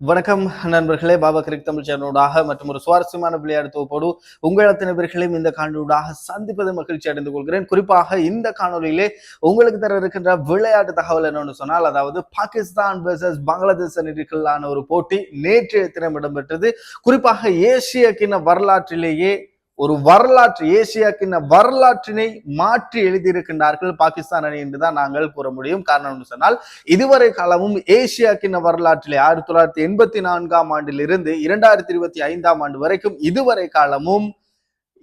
வணக்கம் நண்பர்களே. பாபா கிரிக் தமிழ் சேனலூடாக மற்றும் ஒரு சுவாரஸ்யமான விளையாட்டு தொகுப்போடு உங்கள் அத்தனை பேர்களையும் இந்த காணொலியூடாக சந்திப்பது மகிழ்ச்சி அடைந்து கொள்கிறேன். குறிப்பாக இந்த காணொலியிலே உங்களுக்கு தர இருக்கின்ற விளையாட்டு தகவல் என்னன்னு சொன்னால் அதாவது பாகிஸ்தான் வர்சஸ் பங்களாதேஷ் அணிகளுக்கான ஒரு போட்டி நேற்றைய தினம் இடம்பெற்றது. குறிப்பாக ஏசிய கிண்ண வரலாற்றிலேயே ஒரு வரலாற்று ஏசியாக்கின வரலாற்றினை மாற்றி எழுதியிருக்கின்றார்கள் பாகிஸ்தான் அணி என்றுதான் நாங்கள் கூற முடியும். காரணம் சொன்னால் இதுவரை காலமும் ஏசியாக்கின வரலாற்றில் வரலாற்றிலே ஆயிரத்தி தொள்ளாயிரத்தி எண்பத்தி நான்காம் ஆண்டிலிருந்து இரண்டாயிரத்தி இருபத்தி ஐந்தாம் ஆண்டு வரைக்கும் இதுவரை காலமும்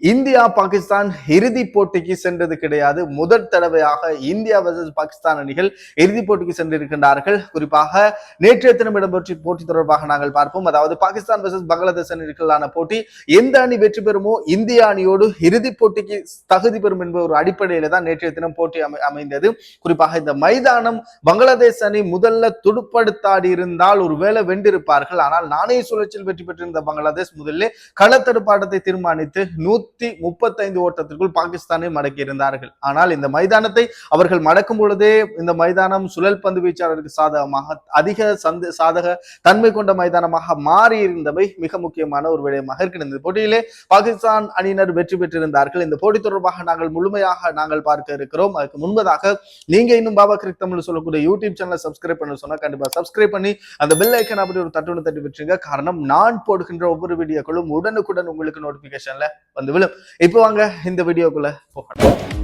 இந்தியா பாகிஸ்தான் இறுதிப் போட்டிக்கு சென்றது கிடையாது. முதல் தடவையாக இந்தியா வர்சஸ் பாகிஸ்தான் அணிகள் இறுதி போட்டிக்கு சென்றிருக்கின்றார்கள். குறிப்பாக நேற்றைய தினம் இடம்பெற்ற போட்டி தொடர்பாக நாங்கள் பார்ப்போம். அதாவது பாகிஸ்தான் வர்சஸ் பங்களாதேஷ் அணிகளான போட்டி எந்த அணி வெற்றி பெறுமோ இந்திய அணியோடு இறுதி போட்டிக்கு தகுதி பெறும் என்ப ஒரு அடிப்படையில தான் நேற்றைய தினம் போட்டி அமை அமைந்தது. குறிப்பாக இந்த மைதானம் பங்களாதேஷ் அணி முதல்ல துடுப்படுத்தாடி இருந்தால் ஒருவேளை வென்றிருப்பார்கள். ஆனால் நாணய சுழற்சியில் வெற்றி பெற்றிருந்த பங்களாதேஷ் முதல்ல களத்தடுப்பாட்டத்தை தீர்மானித்து நூத்தி முப்பத்தைந்து ஓட்டத்திற்குள் பாகிஸ்தானை மடக்கி இருந்தார்கள். ஆனால் இந்த மைதானத்தை அவர்கள் மடக்கும் பொழுதே இந்த மைதானம் சுழல் பந்து வீச்சாளருக்கு சாதகமாக அதிக சந்த சாதக தன்மை கொண்ட மைதானமாக மாறி இருந்தவை மிக முக்கியமான ஒரு விடயமாக இருக்கிறது இந்த போட்டியிலே பாகிஸ்தான் அணியினர் வெற்றி பெற்றிருந்தார்கள். இந்த போட்டி தொடர்பாக நாங்கள் முழுமையாக நாங்கள் பார்க்க இருக்கிறோம். அதுக்கு முன்பதாக நீங்க இன்னும் பாபா கிரிக் தமிழ் சொல்லக்கூடிய யூடியூப் சேனலை சப்ஸ்கிரைப் பண்ண சொன்னா கண்டிப்பா சப்ஸ்கிரைப் பண்ணி அந்த பெல் ஐக்கன் அப்படி ஒரு தட்டுன்னு தட்டி விட்டுருங்க. காரணம் நான் போடுகின்ற ஒவ்வொரு வீடியோக்களும் உடனுக்குடன் உங்களுக்கு நோட்டிபிகேஷன்ல வந்து விழும் இப்போ வாங்க இந்த வீடியோக்குள்ள போகணும்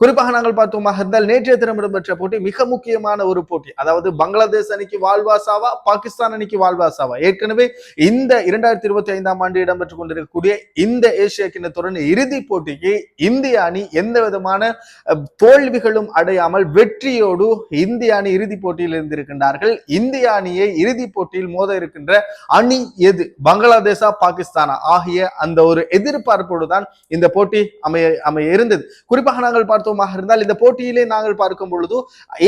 குறிப்பாக நாங்கள் பார்த்தோமாக இருந்தால் நேற்றைய தினம் இடம்பெற்ற போட்டி மிக முக்கியமான ஒரு போட்டி. அதாவது பங்களாதேஷ் அணிக்கு வாழ்வாசாவா பாகிஸ்தான் அணிக்கு வாழ்வாசாவா ஏற்கனவே இந்த இரண்டாயிரத்தி இருபத்தி ஐந்தாம் ஆண்டு இடம்பெற்றுக் கொண்டிருக்கக்கூடிய இந்த ஏசிய கிண்ண தொடர் இறுதி போட்டிக்கு இந்திய அணி எந்த விதமான தோல்விகளும் அடையாமல் வெற்றியோடு இந்திய அணி இறுதிப் போட்டியில் இருந்திருக்கின்றார்கள். இந்திய அணியை இறுதிப் போட்டியில் மோத இருக்கின்ற அணி எது? பங்களாதேஷா பாகிஸ்தானா? ஆகிய அந்த ஒரு எதிர்பார்ப்போடு தான் இந்த போட்டி அமைய அமைய இருந்தது. குறிப்பாக நாங்கள் மகத்துவமாக இருந்தால் இந்த போட்டியிலே நாங்கள் பார்க்கும் பொழுது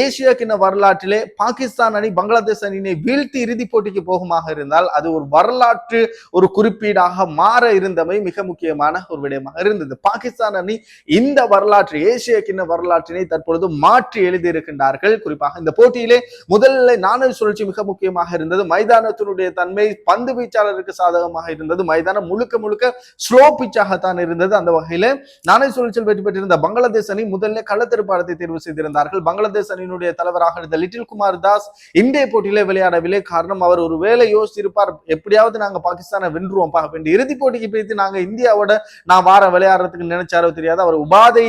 ஏசியா கிண்ண வரலாற்றிலே பாகிஸ்தான் அணி பங்களாதேஷ் அணியினை வீழ்த்தி இறுதிப் போட்டிக்கு போகுமாக இருந்தால் அது ஒரு வரலாற்று ஒரு குறிப்பீடாக மாற இருந்தமை மிக முக்கியமான ஒரு விடயமாக இருந்தது. பாகிஸ்தான் அணி இந்த வரலாற்று ஏசிய கிண்ண வரலாற்றினை தற்பொழுது மாற்றி எழுதியிருக்கின்றார்கள். குறிப்பாக இந்த போட்டியிலே முதல்ல நாணய சுழற்சி மிக முக்கியமாக இருந்தது. மைதானத்தினுடைய தன்மை பந்து வீச்சாளருக்கு சாதகமாக இருந்தது. மைதானம் முழுக்க முழுக்க ஸ்லோ பிச்சாகத்தான் இருந்தது. அந்த வகையில நாணய சுழற்சியில் வெற்றி பெற்றிருந்த பங்களாதேஷ் அணி முதல்ல களத்தெடுப்பாளத்தை தேர்வு செய்திருந்தார்கள். பங்களாதேஷ் அணியினுடைய தலைவராக இருந்த லிட்டில் குமார் தாஸ் இந்திய போட்டியிலே விளையாடவில்லை. காரணம் அவர் ஒரு வேலை யோசிச்சிருப்பார். எப்படியாவது நாங்க பாகிஸ்தானை வென்றுவோம். பா இந்த இறுதிப் போட்டிக்கு பிடித்து நாங்க இந்தியாவோட நான் வார விளையாடுறதுக்கு நினைச்சாரோ தெரியாது. அவர் உபாதை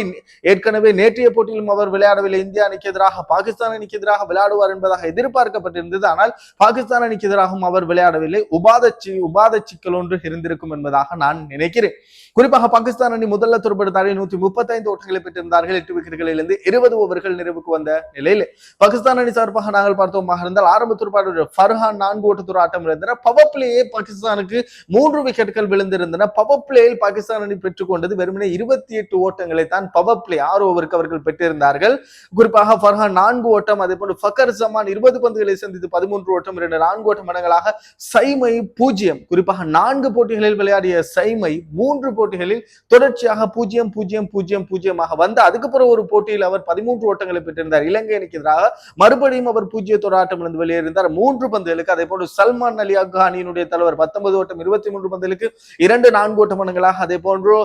ஏற்கனவே நேற்றைய போட்டியிலும் அவர் விளையாடவில்லை. இந்தியா அணிக்கு எதிராக பாகிஸ்தான் அணிக்கு எதிராக விளையாடுவார் என்பதாக எதிர்பார்க்கப்பட்டிருந்தது. ஆனால் பாகிஸ்தான் அணிக்கு எதிராகவும் அவர் விளையாடவில்லை. உபாத உபாத சிக்கல் ஒன்று இருந்திருக்கும் என்பதாக நான் நினைக்கிறேன். குறிப்பாக பாகிஸ்தான் அணி முதல்ல துருப்படுத்தாடி நூத்தி முப்பத்தைந்து ஓட்டங்களை பெற்றிருந்தார்கள். எட்டு விக்கெட்டுகளிலிருந்து இருபது ஓவர்கள் நிறைவுக்கு வந்த நிலையில் பாகிஸ்தான் அணி சார்பாக நாங்கள் பார்த்தோமாக இருந்தால் ஆரம்ப துடுப்பாடு ஃபர்ஹான் நான்கு ஓட்டத்தூர் ஆட்டம் இருந்தன பவர் பிளேயே பாகிஸ்தானுக்கு மூன்று விக்கெட்டுகள் விழுந்திருந்தன. பவர் பிளேயில் பாகிஸ்தான் அணி பெற்றுக்கொண்டது வெறுமனே இருபத்தி எட்டு ஓட்டங்களை தான் பவர் பிளே ஆறு ஓவருக்கு அவர்கள் பெற்றிருந்தார்கள். குறிப்பாக ஃபர்ஹான் நான்கு ஓட்டம் அதே போன்று ஃபக்கர் ஜமான் இருபது பந்துகளை சந்தித்து பதிமூன்று ஓட்டம் இரண்டு நான்கு ஓட்டம் மடங்களாக சைமை பூஜ்ஜியம். குறிப்பாக நான்கு போட்டிகளில் விளையாடிய சைமை மூன்று போட்டிகளில் தொடர்ச்சியாக பூஜ்ஜியம் பூஜ்ஜியம் பூஜ்ஜியம் பூஜ்ஜியமாக வந்து அது அதுக்கப்புறம் ஒரு போட்டியில் அவர் பதிமூன்று ஓட்டங்களை பெற்றிருந்தார். இலங்கை அணிக்கு எதிராக மறுபடியும் அவர் பூஜ்ஜியத்தோட ஆட்டம் இருந்து வெளியேறினார் மூன்று பந்துகளுக்கு அதே போன்று சல்மான் அலி அப்கானியினுடைய தலைவர் பத்தொன்பது ஓட்டம் இருபத்தி மூன்று பந்துகளுக்கு இரண்டு நான்கு ஓட்ட மனங்களாக அதே போன்று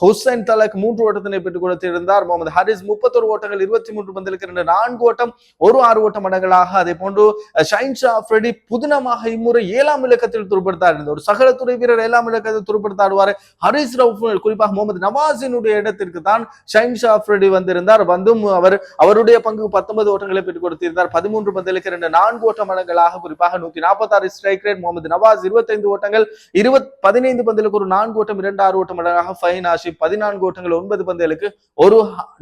ஹுசைன் தலக் மூன்று ஓட்டத்தினை பெற்றுக் கொடுத்திருந்தார். முகமது ஹரிஸ் முப்பத்தொரு ஓட்டங்கள் இருபத்தி மூன்று பந்திலுக்கு இரண்டு நான்கு ஓட்டம் ஒரு ஆறு ஓட்ட மடங்களாக அதே போன்று ஷைன் ஷா ஃப்ரெடி புதினமாக இம்முறை ஏழாம் இலக்கத்தில் துருப்படுத்தார் இருந்த ஒரு சகலத்துறை வீரர் ஏழாம் இலக்கத்தில் துருப்படுத்தாடுவார் ஹரிஸ் ரவுஃப் குறிப்பாக முகமது நவாஸினுடைய இடத்திற்கு தான் ஷைன் ஷா ஃப்ரெடி வந்திருந்தார். வந்தும் அவர் அவருடைய பங்கு பத்தொன்பது ஓட்டங்களை பெற்றுக் கொடுத்திருந்தார். பதிமூன்று பந்திலுக்கு இரண்டு நான்கு ஓட்ட மடங்களாக குறிப்பாக நூத்தி நாற்பத்தி ஆறு ஸ்ட்ரைக் ரேட் முகமது நவாஸ் இருபத்தைந்து ஓட்டங்கள் இருபத் பதினைந்து பந்தலுக்கு ஒரு நான்கு ஓட்டம் இரண்டு ஆறு ஓட்ட மடங்காக ஃபைன் ஆஷிப் பதினான்கு ஓட்டங்கள் ஒன்பது பந்தலுக்கு ஒரு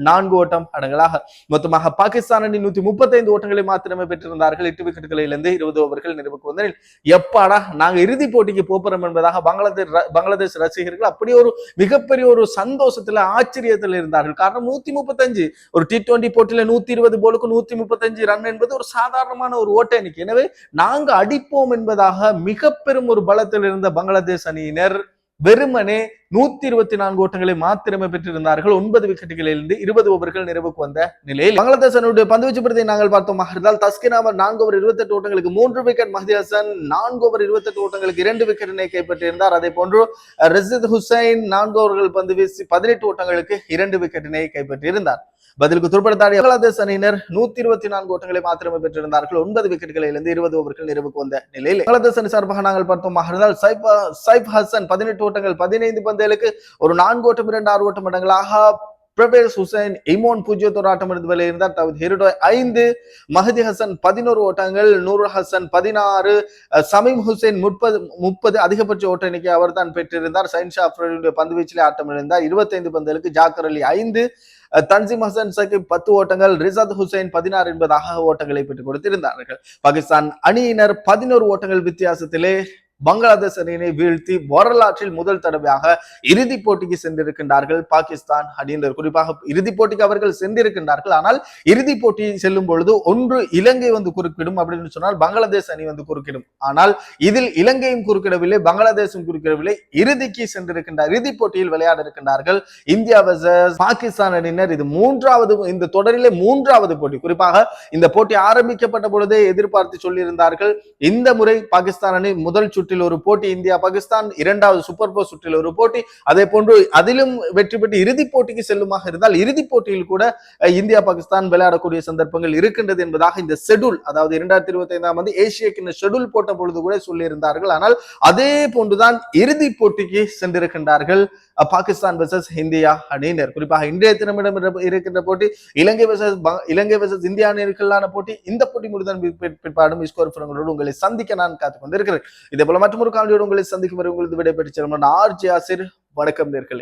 நான்கு ஓட்டம் அடங்கலாக மொத்தமாக பாகிஸ்தான் அணி நூத்தி முப்பத்தைந்து ஓட்டங்களை மாத்திரமே பெற்றிருந்தார்கள். எட்டு விக்கெட்டுகளிலிருந்து இருபது ஓவர்கள் நிறைவுக்கு வந்தனில் எப்பாடா நாங்க இறுதிப் போட்டிக்கு போறோம் என்பதாக பங்களாதேஷ் பங்களாதேஷ் ரசிகர்கள் அப்படி ஒரு மிகப்பெரிய ஒரு சந்தோஷத்துல ஆச்சரியத்தில் இருந்தார்கள். காரணம் நூத்தி முப்பத்தஞ்சு. ஒரு டி டுவெண்டி போட்டியில நூத்தி இருபது போலுக்கு நூத்தி முப்பத்தஞ்சு ரன் என்பது ஒரு சாதாரணமான ஒரு ஓட்ட எண்ணிக்கை. எனவே நாங்க அடிப்போம் என்பதாக மிக பெரும் ஒரு பலத்தில் இருந்த பங்களாதேஷ் அணியினர் வெறுமனே நூத்தி இருபத்தி நான்கு ஓட்டங்களை மாத்திரமே பெற்றிருந்தார்கள். ஒன்பது விக்கெட்டுகளிலிருந்து இருபது ஓவர்கள் நிறைவுக்கு வந்த நிலையில் பங்களாதேஷ் அணியுடைய பந்துவீச்சு பிரதியை நாங்கள் பார்த்தோம். இருந்தால் தஸ்கின் நான்கு ஓவர் இருபத்தெட்டு ஓட்டங்களுக்கு மூன்று விக்கெட் மஹதி ஹசன் நான்கு ஓவர் இருபத்தெட்டு ஓட்டங்களுக்கு இரண்டு விக்கெட்டினை கைப்பற்றியிருந்தார். அதே போன்று ரசித் ஹுசைன் நான்கு ஓவர்கள் பந்து வீசி பதினெட்டு ஓட்டங்களுக்கு இரண்டு விக்கெட்டினை கைப்பற்றியிருந்தார். பதிலுக்கு துருப்படுத்தாடி பங்களாதேஷ் அணியினர் நூத்தி இருபத்தி நான்கு ஓட்டங்களை மாத்திரமே பெற்றிருந்தார்கள். ஒன்பது விக்கெட்டுகளிலிருந்து இருபது ஓவர்கள் நிறைவுக்கு வந்த நிலையில் பங்களாதேஷ் அணி சார்பாக நாங்கள் பார்த்தோம். இருந்தால் சைப் சைப் ஹசன் பதினெட்டு ஓட்டங்கள் பதினைந்து பந்து பந்தயலுக்கு ஒரு நான்கு ஓட்டம் இரண்டு ஆறு ஓட்டம் இடங்களாக பிரபேஸ் ஹுசைன் இமோன் பூஜ்ஜியத்தோர் ஆட்டம் இருந்து வெளியிருந்தார் தவிர ஹெருடோய் ஐந்து மஹதி ஹசன் பதினோரு ஓட்டங்கள் நூறு ஹசன் பதினாறு சமீம் ஹுசைன் முப்பது முப்பது அதிகபட்ச ஓட்ட எண்ணிக்கை அவர் தான் பெற்றிருந்தார். சைன்ஷா அப்ரேலுடைய பந்து வீச்சிலே ஆட்டம் இருந்தார் இருபத்தைந்து பந்தலுக்கு ஜாக்கர் அலி ஐந்து தன்சிம் ஹசன் சகிப் பத்து ஓட்டங்கள் ரிசாத் ஹுசைன் பதினாறு என்பதாக ஓட்டங்களை பெற்றுக் கொடுத்திருந்தார்கள். பாகிஸ்தான் அணியினர் பதினோரு ஓட்டங்கள் வித்தியாசத்திலே பங்களாதேஷ் அணியினை வீழ்த்தி வரலாற்றில் முதல் தடவையாக இறுதிப் போட்டிக்கு சென்றிருக்கின்றார்கள் பாகிஸ்தான் அணியினர் குறிப்பாக இறுதிப் போட்டிக்கு அவர்கள் சென்றிருக்கின்றார்கள். ஆனால் இறுதிப் போட்டி செல்லும் பொழுது ஒன்று இலங்கை வந்து குறுக்கிடும் அப்படின்னு சொன்னால் பங்களாதேஷ் அணி வந்து குறுக்கிடும். ஆனால் இதில் இலங்கையும் குறுக்கிடவில்லை பங்களாதேஷும் குறுக்கிடவில்லை. இறுதிக்கு சென்றிருக்கின்றார் இறுதிப் போட்டியில் விளையாட இருக்கின்றார்கள் இந்தியா வர்சஸ் பாகிஸ்தான் அணியினர். இது மூன்றாவது இந்த தொடரிலே மூன்றாவது போட்டி. குறிப்பாக இந்த போட்டி ஆரம்பிக்கப்பட்ட பொழுதே எதிர்பார்த்து சொல்லியிருந்தார்கள் இந்த முறை பாகிஸ்தான் அணி முதல் சுற்று சுற்றில் ஒரு போட்டி இந்தியா பாகிஸ்தான் இரண்டாவது சூப்பர் போர் சுற்றில் ஒரு போட்டி. அதே போன்று அதிலும் வெற்றி பெற்று இறுதிப் போட்டிக்கு செல்லுமாக இருந்தால் இறுதிப் போட்டியில் கூட இந்தியா பாகிஸ்தான் விளையாடக்கூடிய சந்தர்ப்பங்கள் இருக்கின்றது என்பதாக இந்த ஷெடியூல் அதாவது இரண்டாயிரத்தி இருபத்தி ஐந்தாம் ஆண்டு ஏசிய ஷெடியூல் போட்ட பொழுது கூட சொல்லியிருந்தார்கள். ஆனால் அதே போன்றுதான் இறுதிப் போட்டிக்கு சென்றிருக்கின்றார்கள் பாகிஸ்தான் வெர்சஸ் இந்தியா அணியினர். குறிப்பாக இன்றைய தினமிடம் இருக்கின்ற போட்டி Ilangai versus Ilangai versus India அணிகளுக்கான போட்டி இந்த போட்டி முடிந்த பிற்பாடும் இஸ்கோர் உங்களை சந்திக்க நான் காத்துக் கொண்டிருக்கிறேன் இதே போல மற்றொரு காணொலியோடு உங்களை சந்திக்கும் வரை உங்களது விடைபெற்று செல்லும் ஆர்ஜி ஆசிர். வணக்கம் நேர்களை.